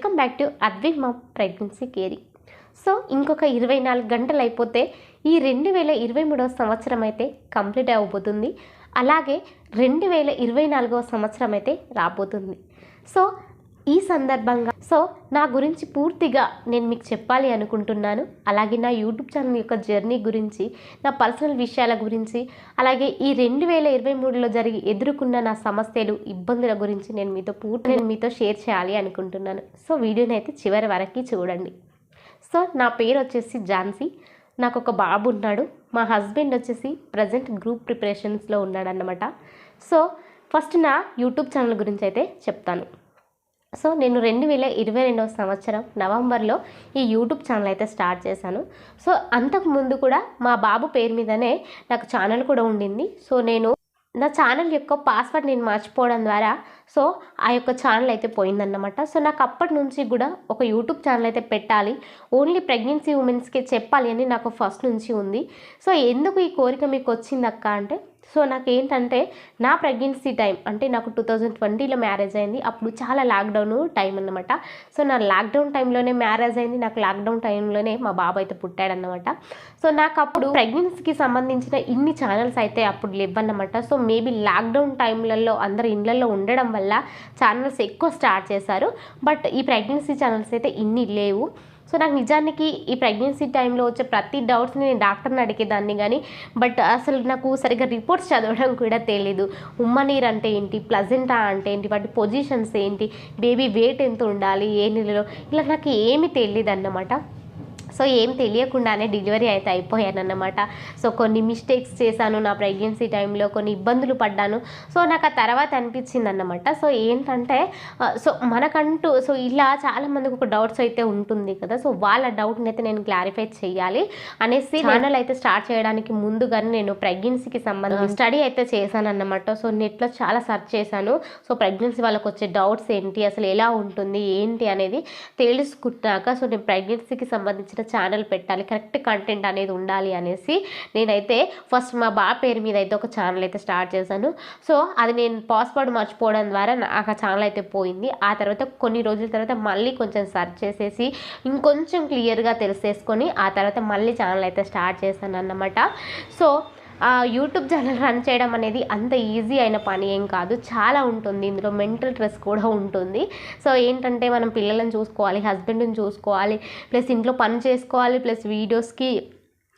Welcome back to Advi మా pregnancy caring so ఇంకొక ఇరవై నాలుగు గంటలు అయిపోతే ఈ రెండు వేల ఇరవై మూడవ సంవత్సరం అయితే కంప్లీట్ అవ్వబోతుంది అలాగే రెండు వేల ఇరవై నాలుగవ సంవత్సరం అయితే రాబోతుంది. సో ఈ సందర్భంగా సో నా గురించి పూర్తిగా నేను మీకు చెప్పాలి అనుకుంటున్నాను. అలాగే నా యూట్యూబ్ ఛానల్ యొక్క జర్నీ గురించి నా పర్సనల్ విషయాల గురించి అలాగే ఈ రెండు వేల ఇరవై మూడులో జరిగి ఎదుర్కొన్న నా సమస్యలు ఇబ్బందుల గురించి నేను మీతో పూర్తి నేను మీతో షేర్ చేయాలి అనుకుంటున్నాను. సో వీడియోని అయితే చివరి వరకు చూడండి. సో నా పేరు వచ్చేసి ఝాన్సీ. నాకు ఒక బాబు ఉన్నాడు. మా హస్బెండ్ వచ్చేసి ప్రజెంట్ గ్రూప్ ప్రిపరేషన్స్లో ఉన్నాడన్నమాట. సో ఫస్ట్ నా యూట్యూబ్ ఛానల్ గురించి అయితే చెప్తాను. సో నేను రెండు వేల ఇరవై రెండవ సంవత్సరం నవంబర్లో ఈ యూట్యూబ్ ఛానల్ అయితే స్టార్ట్ చేశాను. సో అంతకు ముందు కూడా మా బాబు పేరు మీదనే నాకు ఛానల్ కూడా ఉండింది. సో నేను నా ఛానల్ యొక్క పాస్వర్డ్ నేను మర్చిపోవడం ద్వారా సో ఆ యొక్క ఛానల్ అయితే పోయిందన్నమాట. సో నాకు అప్పటి నుంచి కూడా ఒక యూట్యూబ్ ఛానల్ అయితే పెట్టాలి. ఓన్లీ ప్రెగ్నెన్సీ ఉమెన్స్కే చెప్పాలి అని నాకు ఫస్ట్ నుంచి ఉంది. సో ఎందుకు ఈ కోరిక మీకు వచ్చిందక్క అంటే సో నాకు ఏంటంటే నా ప్రెగ్నెన్సీ టైం అంటే నాకు టూ థౌజండ్ ట్వంటీలో మ్యారేజ్ అయింది. అప్పుడు చాలా లాక్డౌన్ టైం అన్నమాట. సో నా లాక్డౌన్ టైంలోనే మ్యారేజ్ అయింది. నాకు లాక్డౌన్ టైంలోనే మా బాబు అయితే పుట్టాడన్నమాట. సో నాకు అప్పుడు ప్రెగ్నెన్సీకి సంబంధించిన ఇన్ని ఛానల్స్ అయితే అప్పుడు లేవన్నమాట. సో మేబీ లాక్డౌన్ టైంలలో అందరు ఇళ్ళల్లో ఉండడం వల్ల ఛానల్స్ ఎక్కువ స్టార్ట్ చేశారు. బట్ ఈ ప్రెగ్నెన్సీ ఛానల్స్ అయితే ఇన్ని లేవు. సో నాకు నిజానికి ఈ ప్రెగ్నెన్సీ టైంలో వచ్చే ప్రతి డౌట్స్ని నేను డాక్టర్ని అడిగేదాన్ని కానీ బట్ అసలు నాకు సరిగ్గా రిపోర్ట్స్ చదవడం కూడా తెలియదు ఉమ్మనీర్ అంటే ఏంటి? ప్లజెంటా అంటే ఏంటి? వాటి పొజిషన్స్ ఏంటి? బేబీ వెయిట్ ఎంత ఉండాలి? ఏ నెలలో? ఇలా నాకు ఏమీ తెలియదు అన్నమాట సో ఏం తెలియకుండానే డెలివరీ అయితే అయిపోయాను అన్నమాట సో కొన్ని మిస్టేక్స్ చేశాను నా ప్రెగ్నెన్సీ టైంలో కొన్ని ఇబ్బందులు పడ్డాను. సో నాకు ఆ తర్వాత అనిపించింది అన్నమాట సో ఏంటంటే సో మనకంటూ సో ఇలా చాలామందికి ఒక డౌట్స్ అయితే ఉంటుంది కదా. సో వాళ్ళ డౌట్ని అయితే నేను క్లారిఫై చేయాలి అనేసి ఛానల్ అయితే స్టార్ట్ చేయడానికి ముందుగానే నేను ప్రెగ్నెన్సీకి సంబంధించి స్టడీ అయితే చేశాను అన్నమాట సో నెట్లో చాలా సెర్చ్ చేశాను. సో ప్రెగ్నెన్సీ వాళ్ళకి వచ్చే డౌట్స్ ఏంటి అసలు ఎలా ఉంటుంది ఏంటి అనేది తెలుసుకున్నాక సో నేను ప్రెగ్నెన్సీకి సంబంధించిన ఛానల్ పెట్టాలి కరెక్ట్ కంటెంట్ అనేది ఉండాలి అనేసి నేనైతే ఫస్ట్ మా బా పేరు మీద అయితే ఒక ఛానల్ అయితే స్టార్ట్ చేశాను. సో అది నేను పాస్వర్డ్ మర్చిపోవడం ద్వారా నాకు ఆ ఛానల్ అయితే పోయింది. ఆ తర్వాత కొన్ని రోజుల తర్వాత మళ్ళీ కొంచెం సెర్చ్ చేసేసి ఇంకొంచెం క్లియర్గా తెలిసేసుకొని ఆ తర్వాత మళ్ళీ ఛానల్ అయితే స్టార్ట్ చేశాను అన్నమాట సో యూట్యూబ్ ఛానల్ రన్ చేయడం అనేది అంత ఈజీ అయిన పని ఏం కాదు. చాలా ఉంటుంది. ఇందులో మెంటల్ స్ట్రెస్ కూడా ఉంటుంది. సో ఏంటంటే మనం పిల్లలను చూసుకోవాలి హస్బెండ్ని చూసుకోవాలి ప్లస్ ఇంట్లో పని చేసుకోవాలి ప్లస్ వీడియోస్కి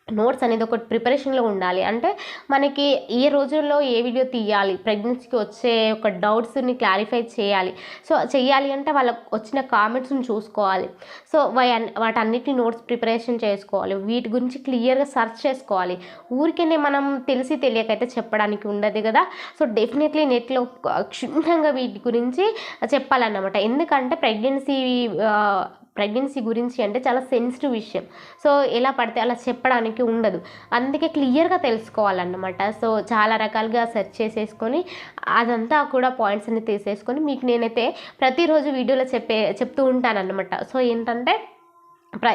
నోట్స్ అనేది ఒకటి ప్రిపరేషన్లో ఉండాలి. అంటే మనకి ఏ రోజుల్లో ఏ వీడియో తీయాలి ప్రెగ్నెన్సీకి వచ్చే ఒక డౌట్స్ని క్లారిఫై చేయాలి. సో చేయాలి అంటే వాళ్ళకి వచ్చిన కామెంట్స్ని చూసుకోవాలి. సో వాటన్నిటిని నోట్స్ ప్రిపరేషన్ చేసుకోవాలి. వీటి గురించి క్లియర్గా సెర్చ్ చేసుకోవాలి. ఊరికేనే మనం తెలిసి తెలియకైతే చెప్పడానికి ఉండదు కదా. సో డెఫినెట్లీ నెట్లో క్షుణ్ణంగా వీటి గురించి చెప్పాలన్నమాట. ఎందుకంటే ప్రెగ్నెన్సీ ప్రెగ్నెన్సీ గురించి అంటే చాలా సెన్సిటివ్ విషయం. సో ఎలా పడితే అలా చెప్పడానికి ఉండదు. అందుకే క్లియర్గా తెలుసుకోవాలన్నమాట. సో చాలా రకాలుగా సెర్చ్ చేసేసుకొని అదంతా కూడా పాయింట్స్ అన్ని తీసేసుకొని మీకు నేనైతే ప్రతిరోజు వీడియోలో చెప్పే చెప్తూ ఉంటానన్నమాట. సో ఏంటంటే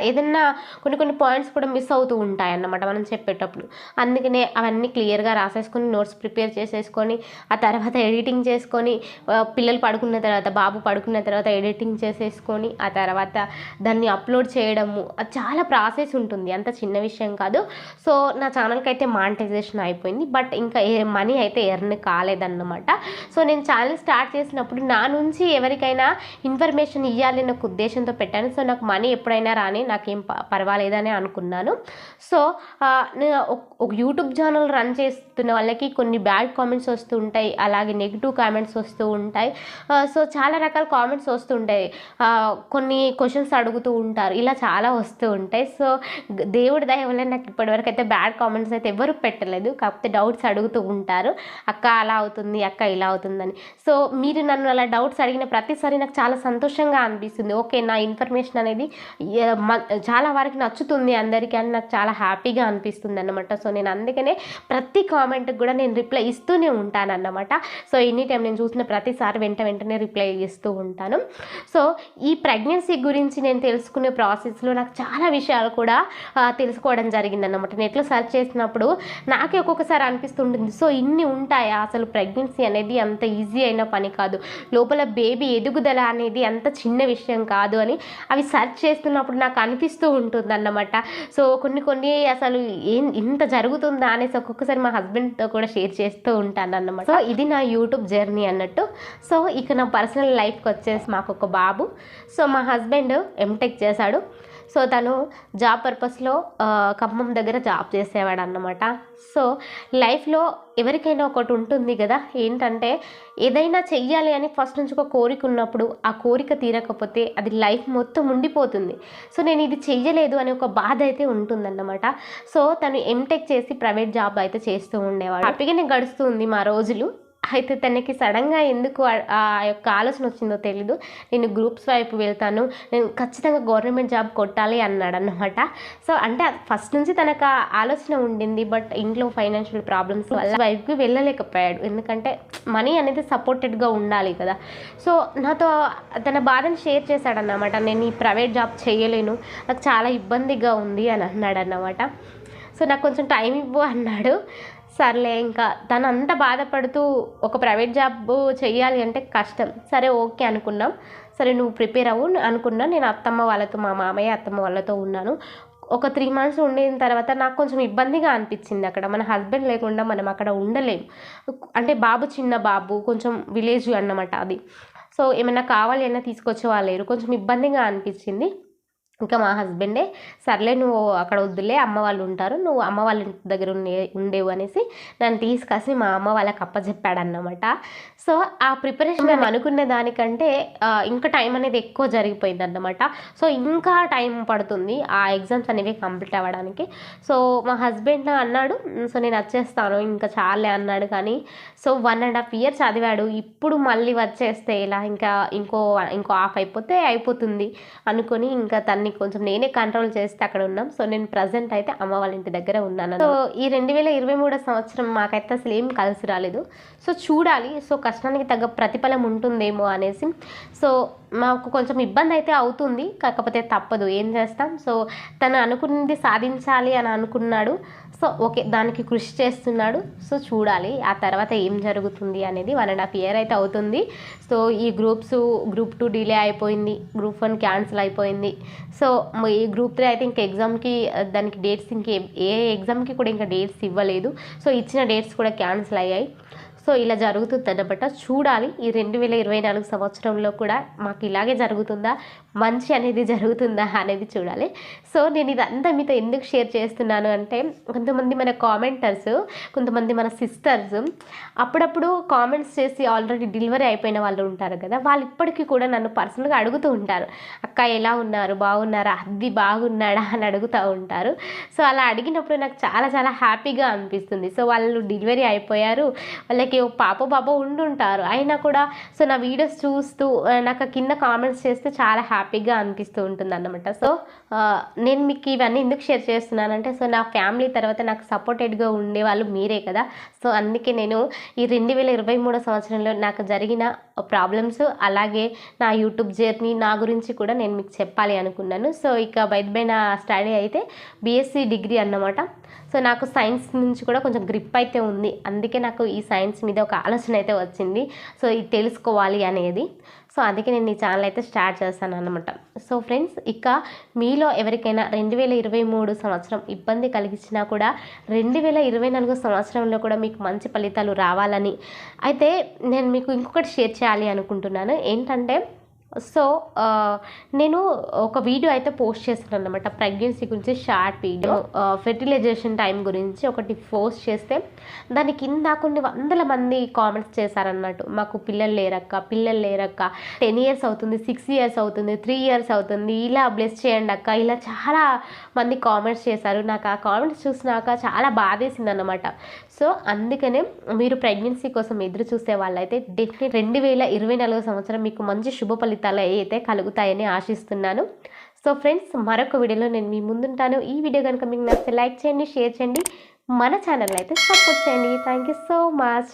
ఏదైనా కొన్ని కొన్ని పాయింట్స్ కూడా మిస్ అవుతూ ఉంటాయి అన్నమాట మనం చెప్పేటప్పుడు. అందుకనే అవన్నీ క్లియర్గా రాసేసుకొని నోట్స్ ప్రిపేర్ చేసేసుకొని ఆ తర్వాత ఎడిటింగ్ చేసుకొని పిల్లలు పడుకున్న తర్వాత బాబు పడుకున్న తర్వాత ఎడిటింగ్ చేసేసుకొని ఆ తర్వాత దాన్ని అప్లోడ్ చేయడము అది చాలా ప్రాసెస్ ఉంటుంది. అంత చిన్న విషయం కాదు. సో నా ఛానల్కి అయితే మానిటైజేషన్ అయిపోయింది. బట్ ఇంకా ఏ మనీ అయితే ఎర్న్ కాలేదన్నమాట. సో నేను ఛానల్ స్టార్ట్ చేసినప్పుడు నా నుంచి ఎవరికైనా ఇన్ఫర్మేషన్ ఇవ్వాలి నాకు ఉద్దేశంతో పెట్టాను. సో నాకు మనీ ఎప్పుడైనా కానీ నాకేం పర్వాలేదని అనుకున్నాను. సో నేను ఒక- యూట్యూబ్ ఛానల్ రన్ చేస్తున్న వాళ్ళకి కొన్ని బ్యాడ్ కామెంట్స్ వస్తూ ఉంటాయి. అలాగే నెగిటివ్ కామెంట్స్ వస్తూ ఉంటాయి. సో చాలా రకాల కామెంట్స్ వస్తుంటాయి కొన్ని క్వశ్చన్స్ అడుగుతూ ఉంటారు. ఇలా చాలా వస్తూ ఉంటాయి. సో దేవుడి దయ వల్ల నాకు ఇప్పటివరకు అయితే బ్యాడ్ కామెంట్స్ అయితే ఎవరు పెట్టలేదు. కాకపోతే డౌట్స్ అడుగుతూ ఉంటారు. అక్క అలా అవుతుంది అక్క ఇలా అవుతుందని. సో మీరు నన్ను అలా డౌట్స్ అడిగిన ప్రతిసారి నాకు చాలా సంతోషంగా అనిపిస్తుంది. ఓకే నా ఇన్ఫర్మేషన్ అనేది చాలా వరకు నచ్చుతుంది అందరికీ అని నాకు చాలా హ్యాపీగా అనిపిస్తుంది అన్నమాట సో నేను అందుకనే ప్రతి కామెంట్కి కూడా నేను రిప్లై ఇస్తూనే ఉంటాను అన్నమాట సో ఎనీ టైం నేను చూసిన ప్రతిసారి వెంట వెంటనే రిప్లై ఇస్తూ ఉంటాను. సో ఈ ప్రెగ్నెన్సీ గురించి నేను తెలుసుకునే ప్రాసెస్లో నాకు చాలా విషయాలు కూడా ఆ, తెలుసుకోవడం జరిగిందన్నమాట. నెట్లో సెర్చ్ చేసినప్పుడు నాకే ఒక్కొక్కసారి అనిపిస్తుంటుంది. సో ఇన్ని ఉంటాయా? అసలు ప్రెగ్నెన్సీ అనేది అంత ఈజీ అయిన పని కాదు. లోపల బేబీ ఎదుగుదల అనేది అంత చిన్న విషయం కాదు అని అవి సెర్చ్ చేస్తున్నప్పుడు నాకు అనిపిస్తూ ఉంటుంది అన్నమాట సో కొన్ని కొన్ని అసలు ఏం ఇంత జరుగుతుందా అనేసి ఒక్కొక్కసారి మా హస్బెండ్తో కూడా షేర్ చేస్తూ ఉంటాను అన్నమాట సో ఇది నా యూట్యూబ్ జర్నీ అన్నట్టు. సో ఇక నా పర్సనల్ లైఫ్కి వచ్చేసి మాకు ఒక బాబు. సో మా హస్బెండ్ ఎంటెక్ చేశాడు. సో తను జాబ్ పర్పస్లో ఖమ్మం దగ్గర జాబ్ చేసేవాడు అన్నమాట సో లైఫ్లో ఎవరికైనా ఒకటి ఉంటుంది కదా ఏంటంటే ఏదైనా చెయ్యాలి అని ఫస్ట్ నుంచి ఒక కోరిక ఉన్నప్పుడు ఆ కోరిక తీరకపోతే అది లైఫ్ మొత్తం ఉండిపోతుంది. సో నేను ఇది చెయ్యలేదు అనే ఒక బాధ అయితే ఉంటుందన్నమాట. సో తను ఎంటెక్ చేసి ప్రైవేట్ జాబ్ అయితే చేస్తూ ఉండేవాడు. హ్యాపీగానే గడుస్తుంది మా రోజులు. అయితే తనకి సడన్గా ఎందుకు ఆ- ఆ యొక్క ఆలోచన వచ్చిందో తెలీదు. నేను గ్రూప్స్ వైపు వెళ్తాను నేను ఖచ్చితంగా గవర్నమెంట్ జాబ్ కొట్టాలి అన్నాడు అన్నమాట సో అంటే ఫస్ట్ నుంచి తనకు ఆ ఆలోచన ఉండింది బట్ ఇంట్లో ఫైనాన్షియల్ ప్రాబ్లమ్స్ వల్ల వైపుకి వెళ్ళలేకపోయాడు. ఎందుకంటే మనీ అనేది సపోర్టెడ్గా ఉండాలి కదా. సో నాతో తన బాధను షేర్ చేశాడన్నమాట. నేను ఈ ప్రైవేట్ జాబ్ చేయలేను నాకు చాలా ఇబ్బందిగా ఉంది అని అన్నాడు అన్నమాట సో నాకు కొంచెం టైం ఇవ్వు అన్నాడు. సర్లే ఇంకా తను అంత బాధపడుతూ ఒక ప్రైవేట్ జాబ్ చేయాలి అంటే కష్టం. సరే ఓకే అనుకున్నాం. సరే నువ్వు ప్రిపేర్ అవ్వు అనుకున్నా నేను అత్తమ్మ వాళ్ళతో మా మామయ్య అత్తమ్మ వాళ్ళతో ఉన్నాను. ఒక త్రీ మంత్స్ ఉండిన తర్వాత నాకు కొంచెం ఇబ్బందిగా అనిపించింది అక్కడ. మన హస్బెండ్ లేకుండా మనం అక్కడ ఉండలేము అంటే బాబు చిన్న బాబు కొంచెం విలేజ్ అన్నమాట అది. సో ఏమైనా కావాలి అయినా తీసుకొచ్చే వాళ్ళు లేరు. కొంచెం ఇబ్బందిగా అనిపించింది. ఇంకా మా హస్బెండే సర్లే నువ్వు అక్కడ వద్దులే అమ్మ వాళ్ళు ఉంటారు నువ్వు అమ్మ వాళ్ళ ఇంటి దగ్గర ఉండే ఉండేవు అనేసి నన్ను తీసుకొచ్చి మా అమ్మ వాళ్ళకి అప్పచెప్పాడన్నమాట సో ఆ ప్రిపరేషన్ మేము అనుకునే దానికంటే ఇంకా టైం అనేది ఎక్కువ జరిగిపోయింది అన్నమాట సో ఇంకా టైం పడుతుంది ఆ ఎగ్జామ్స్ అనేవి కంప్లీట్ అవ్వడానికి. సో మా హస్బెండ్ అన్నాడు సో నేను వచ్చేస్తాను ఇంకా చాలే అన్నాడు కానీ so one and half year చదివాడు ఇప్పుడు మళ్ళీ వచ్చేస్తే ఇలా ఇంకా ఇంకో ఇంకో హాఫ్ అయిపోతే అయిపోతుంది అనుకొని ఇంకా తన్ని కొంచెం నేనే కంట్రోల్ చేస్తే అక్కడ ఉన్నాం. సో నేను ప్రజెంట్ అయితే అమ్మ వాళ్ళ ఇంటి దగ్గర ఉన్నాను సో ఈ రెండు వేల ఇరవై మూడో సంవత్సరం మాకైతే అసలు ఏం కలిసి రాలేదు. సో చూడాలి. సో కష్టానికి తగ్గ ప్రతిఫలం ఉంటుందేమో అనేసి. సో మాకు కొంచెం ఇబ్బంది అయితే అవుతుంది కాకపోతే తప్పదు. ఏం చేస్తాం? సో తను అనుకున్నది సాధించాలి అని అనుకున్నాడు. సో ఓకే దానికి కృషి చేస్తున్నాడు. సో చూడాలి ఆ తర్వాత ఏం జరుగుతుంది అనేది వన్ అండ్ హాఫ్ ఇయర్ అయితే అవుతుంది. సో ఈ గ్రూప్స్ గ్రూప్ టూ డిలే అయిపోయింది గ్రూప్ వన్ క్యాన్సిల్ అయిపోయింది. సో ఈ గ్రూప్ త్రీ అయితే ఇంకా ఎగ్జామ్కి దానికి డేట్స్ ఇంకే ఏ ఎగ్జామ్కి కూడా ఇంకా డేట్స్ ఇవ్వలేదు. సో ఇచ్చిన డేట్స్ కూడా క్యాన్సిల్ అయ్యాయి. సో ఇలా జరుగుతుందన్నమాట చూడాలి ఈ రెండు వేల ఇరవై నాలుగు సంవత్సరంలో కూడా మాకు ఇలాగే జరుగుతుందా మంచి అనేది జరుగుతుందా అనేది చూడాలి. సో నేను ఇదంతా మీతో ఎందుకు షేర్ చేస్తున్నాను అంటే కొంతమంది మన కామెంటర్స్ కొంతమంది మన సిస్టర్స్ అప్పుడప్పుడు కామెంట్స్ చేసి ఆల్రెడీ డెలివరీ అయిపోయిన వాళ్ళు ఉంటారు కదా వాళ్ళు ఇప్పటికీ కూడా నన్ను పర్సనల్గా అడుగుతూ ఉంటారు. అక్క ఎలా ఉన్నారు? బాగున్నారా? అది బాగున్నాడా? అని అడుగుతూ ఉంటారు. సో అలా అడిగినప్పుడు నాకు చాలా చాలా హ్యాపీగా అనిపిస్తుంది. సో వాళ్ళు డెలివరీ అయిపోయారు వాళ్ళకి ఒక పాప బాబా ఉండుంటారు. అయినా కూడా సో నా వీడియోస్ చూస్తూ నాకు కింద కామెంట్స్ చేస్తే చాలా హ్యాపీగా అనిపిస్తూ ఉంటుంది అన్నమాట సో నేను మీకు ఇవన్నీ ఎందుకు షేర్ చేస్తున్నానంటే సో నా ఫ్యామిలీ తర్వాత నాకు సపోర్టెడ్గా ఉండేవాళ్ళు మీరే కదా. సో అందుకే నేను ఈ రెండు వేల ఇరవై మూడో సంవత్సరంలో నాకు జరిగిన ప్రాబ్లమ్స్ అలాగే నా యూట్యూబ్ జర్నీ నా గురించి కూడా నేను మీకు చెప్పాలి అనుకున్నాను. సో ఇక బయట బై నా స్టడీ అయితే బీఎస్సీ డిగ్రీ అన్నమాట. సో నాకు సైన్స్ నుంచి కూడా కొంచెం గ్రిప్ అయితే ఉంది. అందుకే నాకు ఈ సైన్స్ మీద ఒక ఆలోచన అయితే వచ్చింది. సో ఇది తెలుసుకోవాలి అనేది. సో అందుకే నేను ఈ ఛానల్ అయితే స్టార్ట్ చేస్తాను అనమాట సో ఫ్రెండ్స్ ఇక మీలో ఎవరికైనా రెండు వేల ఇరవై మూడు సంవత్సరం ఇబ్బంది కలిగించినా కూడా రెండు వేల ఇరవై నాలుగు సంవత్సరంలో కూడా మీకు మంచి ఫలితాలు రావాలని. అయితే నేను మీకు ఇంకొకటి షేర్ చేయాలి అనుకుంటున్నాను. ఏంటంటే సో నేను ఒక వీడియో అయితే పోస్ట్ చేస్తున్నాను అనమాట ప్రెగ్నెన్సీ గురించి షార్ట్ వీడియో. ఫెర్టిలైజేషన్ టైం గురించి ఒకటి పోస్ట్ చేస్తే దాని కింద కొన్ని వందల మంది కామెంట్స్ చేశారన్నట్టు. మాకు పిల్లలు లేరక్క పిల్లలు లేరక్క టెన్ ఇయర్స్ అవుతుంది సిక్స్ ఇయర్స్ అవుతుంది త్రీ ఇయర్స్ అవుతుంది ఇలా బ్లెస్ చేయండి అక్క ఇలా చాలా మంది కామెంట్స్ చేశారు. నాకు ఆ కామెంట్స్ చూసినాక చాలా బాధేసింది అనమాట సో అందుకనే మీరు ప్రెగ్నెన్సీ కోసం ఎదురు చూసే వాళ్ళైతే డెఫినెట్ రెండు వేల ఇరవై నాలుగో సంవత్సరం మీకు మంచి శుభ ఫలితాలు అయితే కలుగుతాయని ఆశిస్తున్నాను. సో ఫ్రెండ్స్ మరొక వీడియోలో నేను మీ ముందుంటాను. ఈ వీడియో కనుక మీకు నచ్చితే లైక్ చేయండి షేర్ చేయండి. మన ఛానల్ అయితే సపోర్ట్ చేయండి. Thank you so much